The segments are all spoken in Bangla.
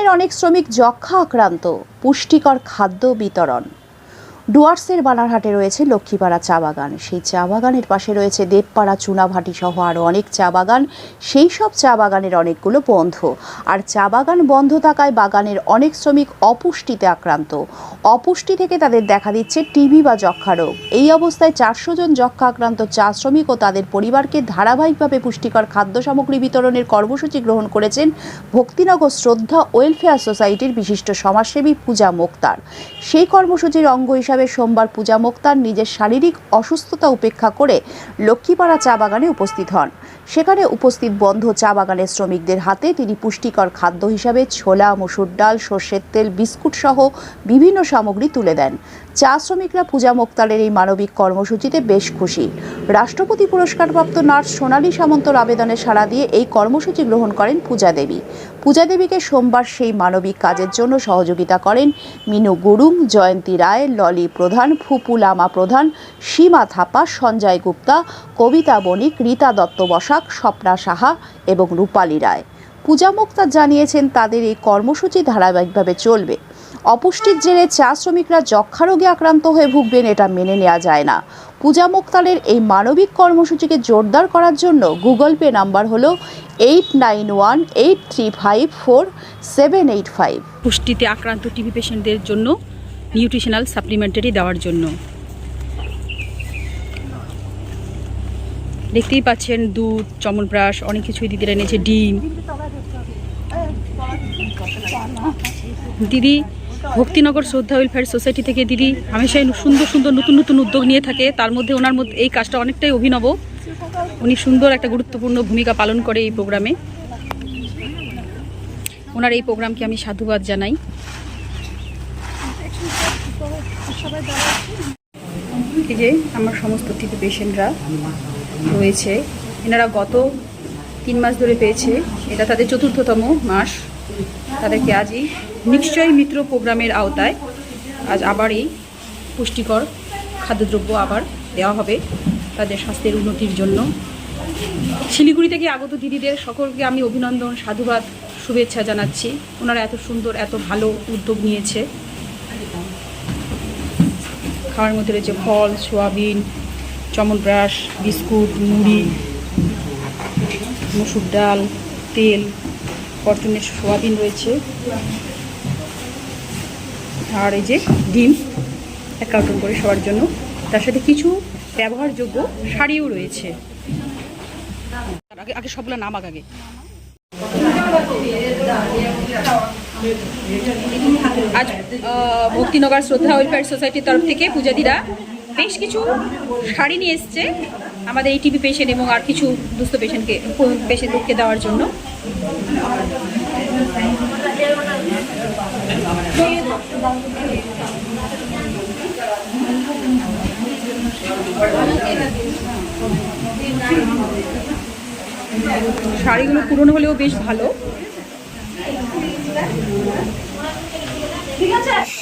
বাগানের অনেক শ্রমিক যক্ষা আক্রান্ত। পুষ্টিকর খাদ্য বিতরণ। ডুয়ার্সের বানারহাটে রয়েছে লক্ষ্মীপাড়া চা বাগান। সেই চা বাগানের পাশে রয়েছে দেবপাড়া, চুনাভাটি সহ আরও অনেক চা বাগান। সেই সব চা বাগানের অনেকগুলো বন্ধ। আর চা বাগান বন্ধ থাকায় বাগানের অনেক শ্রমিক অপুষ্টিতে আক্রান্ত। অপুষ্টি থেকে তাদের দেখা দিচ্ছে টিবি বা যক্ষা রোগ। এই অবস্থায় চারশো জন যক্ষা আক্রান্ত চা শ্রমিক ও তাদের পরিবারকে ধারাবাহিকভাবে পুষ্টিকর খাদ্য সামগ্রী বিতরণের কর্মসূচি গ্রহণ করেছেন ভক্তিনগর শ্রদ্ধা ওয়েলফেয়ার সোসাইটির বিশিষ্ট সমাজসেবী পূজা মোক্তার। সেই কর্মসূচির অঙ্গ হিসাবে সোমবার পূজা মোক্তার নিজের শারীরিক অসুস্থতা উপেক্ষা করে লক্ষ্মীপাড়া চা বাগানে উপস্থিত হন। সেখানে উপস্থিত বন্ধ চা বাগানের শ্রমিকদের হাতে তিনি পুষ্টিকর খাদ্য হিসাবে ছোলা, মসুর ডাল, সর্ষের তেল, বিস্কুট সহ বিভিন্ন সামগ্রী তুলে দেন। চা শ্রমিকরা পূজা মোক্তারের এই মানবিক কর্মসূচিতে বেশ খুশি। রাষ্ট্রপতি পুরস্কারপ্রাপ্ত নার্স সোনালী সামন্তর আবেদনে সাড়া দিয়ে এই কর্মসূচি গ্রহণ করেন পূজা দেবী। পূজা দেবীকে সোমবার সেই মানবিক কাজের জন্য সহযোগিতা করেন মিনু গুরুং, জয়ন্তী রায়, ললি প্রধান, ফুপু লামা প্রধান, সীমা থাপা, সঞ্জয় গুপ্তা, কবিতা বণিক, রীতা দত্ত বসাক স্বপ্না সাহা এবং রূপালী রায়। পূজা মুক্তার জানিয়েছেন, তাদের এই কর্মসূচি ধারাবাহিকভাবে চলবে। অপুষ্টির জেরে চা শ্রমিকরা যক্ষা রোগে আক্রান্ত হয়ে ভুগবেন, এটা মেনে নেওয়া যায় না। পূজা মুক্তালের এই মানবিক কর্মসূচিকে জোরদার করার জন্য গুগল পে নাম্বার হলো eight nine one, eight three five four seven eight five. পুষ্টিতে আক্রান্ত টিবি পেশেন্টদের জন্য নিউট্রিশনাল সাপ্লিমেন্টারি দেওয়ার জন্য। দেখতেই পাচ্ছেন দুধ চমনপ্রাশ অনেক কিছুই দিদিরা এনেছে, ডিম। দিদি, ভক্তিনগর শ্রদ্ধা ওয়েলফেয়ার সোসাইটি থেকে দিদি হামেশাই সুন্দর সুন্দর নতুন নতুন উদ্যোগ নিয়ে থাকে। তার মধ্যে ওনার মধ্যে এই কাজটা অনেকটাই অভিনব। উনি সুন্দর একটা গুরুত্বপূর্ণ ভূমিকা পালন করে এই প্রোগ্রামে। ওনার এই প্রোগ্রামকে আমি সাধুবাদ জানাই। আমার সমস্ত টিপি পেশেন্টরা। রয়েছে এনারা গত তিন মাস ধরে পেয়েছে। এটা তাদের চতুর্থতম মাস। তাদেরকে আজই নিশ্চয়ই মিত্র প্রোগ্রামের আওতায় আজ আবার এই পুষ্টিকর খাদ্যদ্রব্য আবার দেওয়া হবে তাদের স্বাস্থ্যের উন্নতির জন্য। শিলিগুড়ি থেকে আগত দিদিদের সকলকে আমি অভিনন্দন, সাধুবাদ, শুভেচ্ছা জানাচ্ছি। ওনারা এত সুন্দর, এত ভালো উদ্যোগ নিয়েছে। খাওয়ার মধ্যে রয়েছে ফল, সোয়াবিন চমনপ্রাশ বিস্কুট, মুড়ি, মসুর ডাল, তেল ফরচুনের সোয়াবিন রয়েছে। আর এই যে ডিম, এক কার্টন করে সবার জন্য। তার সাথে কিছু ব্যবহারযোগ্য শাড়িও রয়েছে। আগে আগে সবগুলো নামাক আগে। আজ ভক্তিনগর শ্রদ্ধা ওয়েলফেয়ার সোসাইটির তরফ থেকে পূজাদিরা বেশ কিছু শাড়ি নিয়ে এসছে আমাদের এই টিভি পেশেন্ট এবং আর কিছু দুস্থ পেশেন্টকে পেশেন্ট পেশেন্টকে দেওয়ার জন্য। শাড়িগুলো পুরনো হলেও বেশ ভালো। ওরা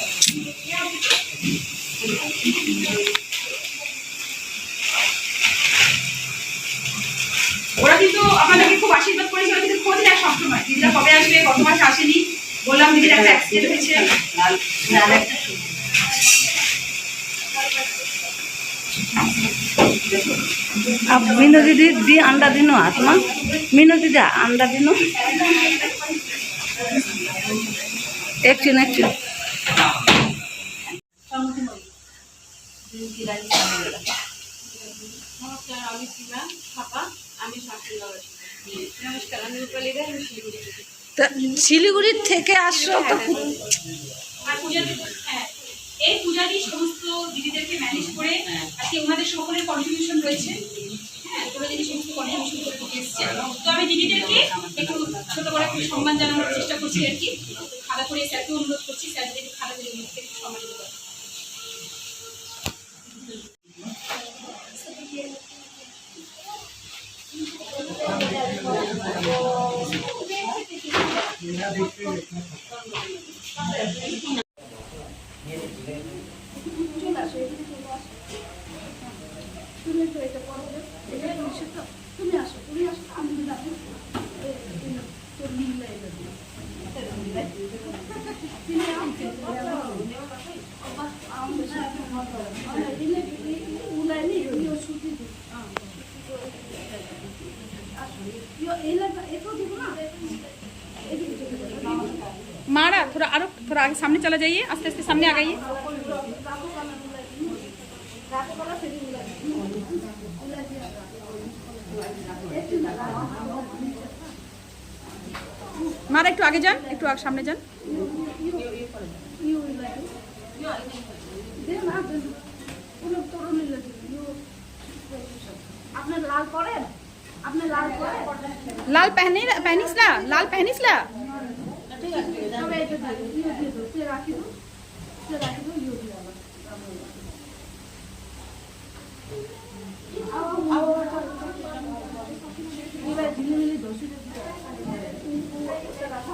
খুব আশীর্বাদ করেছিল, কিন্তু খোঁজ নেয়। সবসময় দিদিরা কবে আসবে গত মাসে আসেনি, বললাম দিদির একটা অ্যাক্সিডেন্ট হয়েছে। মিনু দিদি, দি আন্ডা দিন আত্মা মিনু দিদি, আন্ডা দিন। একচুন একচুন শিলিগুড়ির থেকে আসছো তো হ্যাঁ, হ্যাঁ, এই সমস্ত দিদিদেরকে ম্যানেজ করে ওনাদের রয়েছে। হ্যাঁ করে তো আমি দিদিদেরকে একটু সম্মান জানানোর চেষ্টা করছি আর কি। খাতা করে স্যারকে অনুরোধ করছি স্যার যদি খাতা করে তুমি তো এটা করো এটা তুমি সেটা তুমি আসো তুমি আসো। আমি যাব আমাকে आगे सामने चला जाइए आस्ते आस्ते सामने आ गइए মারা একটু আগে যান একটু আগে সামনে যান আপনি লাল করেন আপনি লাল করেন লাল তবে এটা দাও ইউ দিয়ে দাও সে রাখি দাও সে রাখি দাও ইউ দিয়ে আবার এবার ঝিলিমিলি দোষী রাখা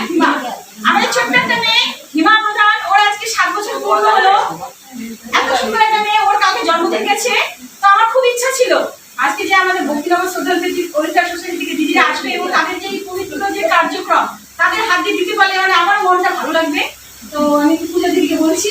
আজকে আমাদের ছোট্ট একটা মেয়ে, হিমা প্রধান। ওর আজকে সাত বছর পূর্ণ হলো। এত সুন্দর একটা মেয়ে, ওর কাউকে জন্মদিন গেছে। তো আমার খুব ইচ্ছা ছিল আজকে যে আমাদের ভক্তিনগর শ্রদ্ধা অধিকার সোসাইটি থেকে দিদিরা আসবে এবং তাদের যে পবিত্র যে কার্যক্রম, তাদের হাত দিয়ে দিতে পারলে মানে আমার মনটা ভালো লাগবে। তো আমি পূজা দিদিকে বলছি।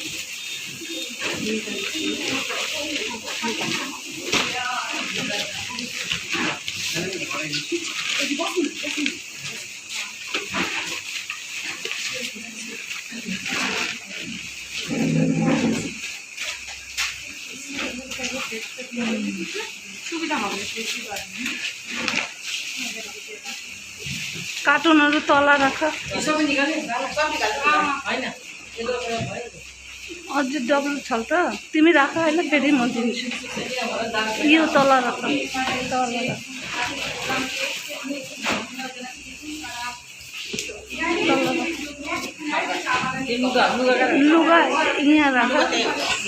সুবিধা তলা রাখা। সব নিকালে সব নিকালে হয় না। তুমি রাখা হলে বেরি রাখা। লুগা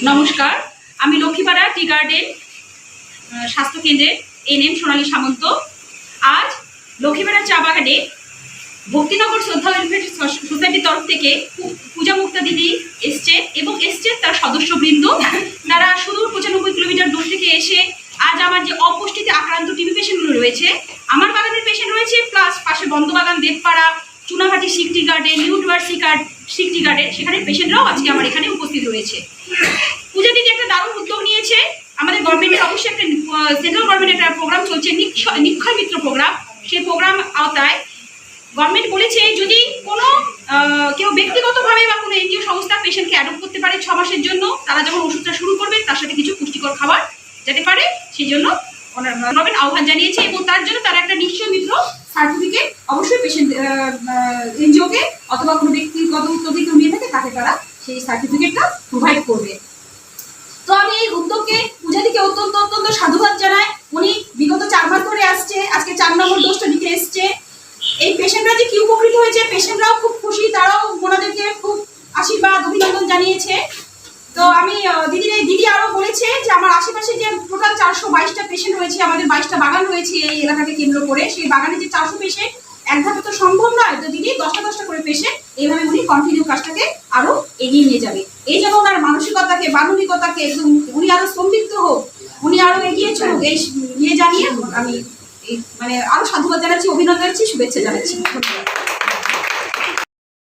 নমস্কার আমি Lakshmipara tea garden ah, N M Sonali Samanta. আজ লক্ষ্মীপাড়া চা বাগানে ভক্তিনগর শ্রদ্ধা ওয়েলফেয়ার সোসাইটির তরফ থেকে পূজা মুক্তা দিদি এসছে এবং এসছে তার সদস্যবৃন্দ। তারা সুদূর পঁচানব্বই কিলোমিটার দূর থেকে এসে আজ আমার যে অপুষ্টিতে আক্রান্ত টিবি পেশেন্টগুলো রয়েছে, আমার বাগানের পেশেন্ট রয়েছে প্লাস পাশে বন্ধবাগান, দেবপাড়া, চুনাভাটি সিকটি গার্ডেন নিউ ডুয়ার সিকার সিকটি গার্ডেন সেখানে পেশেন্টরাও আজকে আমার এখানে উপস্থিত রয়েছে। পূজা দিদি একটা দারুণ উদ্যোগ নিয়েছে। আমাদের গভর্নমেন্টের অবশ্যই একটা সেন্ট্রাল গভর্নমেন্টের একটা প্রোগ্রাম চলছে নিক্ষয় মিত্র প্রোগ্রাম সেই প্রোগ্রাম আওতায় গভর্নমেন্ট বলেছে যদি কোনো কেউ ব্যক্তিগতভাবে বা কোনো এনজিও সংস্থা পেশেন্টকে অ্যাডপ্ট করতে পারে ছ মাসের জন্য, তারা যখন ওষুধটা শুরু করবে, তার সাথে কিছু পুষ্টিকর খাবার যেতে পারে, সেই জন্য গভর্নমেন্ট আহ্বান জানিয়েছে এবং তার জন্য তারা একটা নিশ্চয় মিত্র সার্টিফিকেট অবশ্যই পেশেন্ট এনজিওকে অথবা কোনো ব্যক্তিগত উদ্যোগে কেউ নিয়ে থাকে, তাকে তারা সেই সার্টিফিকেটটা প্রোভাইড করবে। তো আমি এই উদ্যোগকে পূজাদিকে অত্যন্ত অত্যন্ত সাধুবাদ জানাই। উনি বিগত চার মাস ধরে আসছে, আজকে চার নম্বর দোষটা দিতে এসছে। এই পেশেন্টরা যে কি উপকৃত হয়েছে, পেশেন্টরাও খুব খুশি, তারাও ওনাদেরকে খুব আশীর্বাদ, অভিনন্দন জানিয়েছে। তো আমি দিদির এই দিদি আরও বলেছে যে আমার আশেপাশে যে টোটাল চারশো বাইশটা পেশেন্ট রয়েছে, আমাদের বাইশটা বাগান রয়েছে এই এলাকাকে কেন্দ্র করে, সেই বাগানে যে চারশো পেশেন্ট, এক ধাপে তো সম্ভব নয়। তো দিদি, দশটা দশটা করে পেশেন্ট, এইভাবে উনি কন্টিনিউ কাজটাকে আরও এগিয়ে নিয়ে যাবে। এই যেন ওনার মানসিকতাকে, মানবিকতাকে উনি আরও সমৃদ্ধ হোক, উনি আরও এগিয়ে চলুক, এই ইয়ে জানিয়ে আমি মানে আরও সাধুবাদ জানাচ্ছি অভিনন্দন জানাচ্ছি শুভেচ্ছা জানাচ্ছি। ধন্যবাদ।